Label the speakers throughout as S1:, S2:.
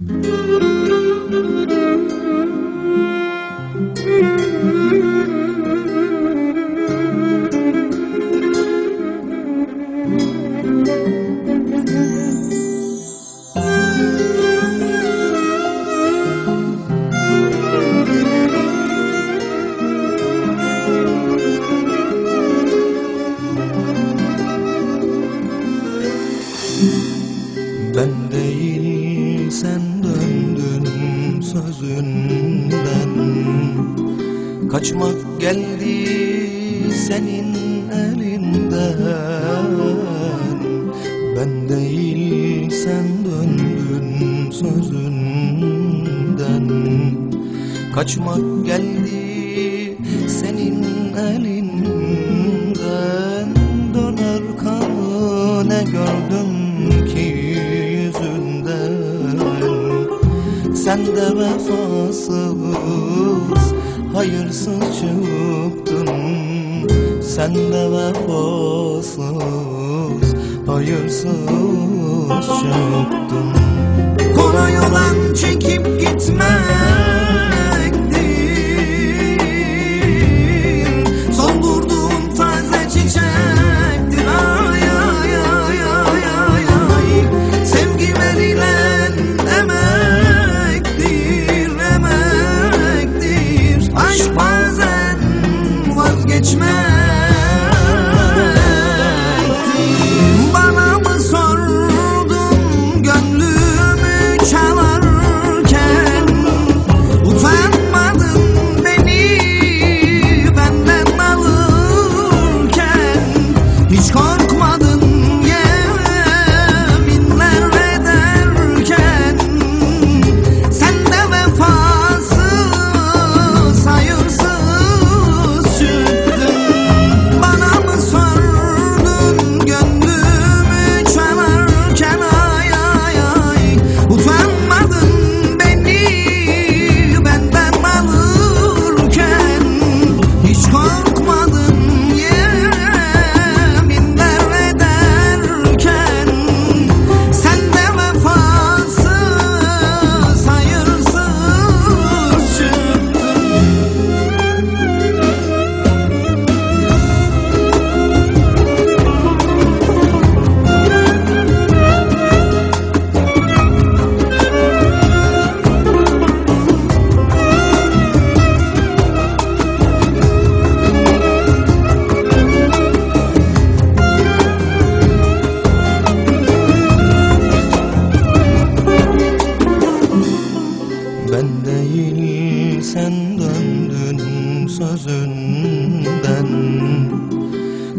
S1: Ben değil sen döndün sözünden. Kaçmak geldi senin elinden. Ben değil sen döndün sözünden. Kaçmak geldi senin elinden. Döner kanı ne gördüm Sen de vefasız hayırsız çıktın. Sen de vefasız hayırsız çıktın. Kolay olan çekip Korkma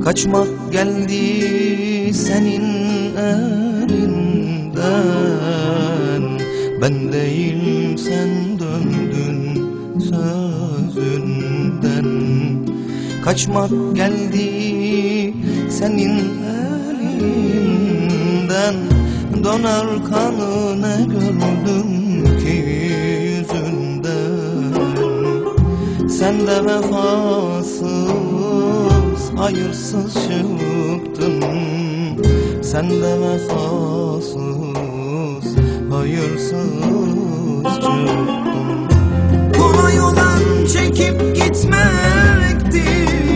S1: Kaçmak geldi senin elinden. Ben değil sen döndün sözünden. Kaçmak geldi senin elinden. Donar kanı ne gördüm ki yüzünden. Sen de vefasız hayırsız çıktın Sen de vefasız hayırsız çıktın Kolay olan çekip gitmektir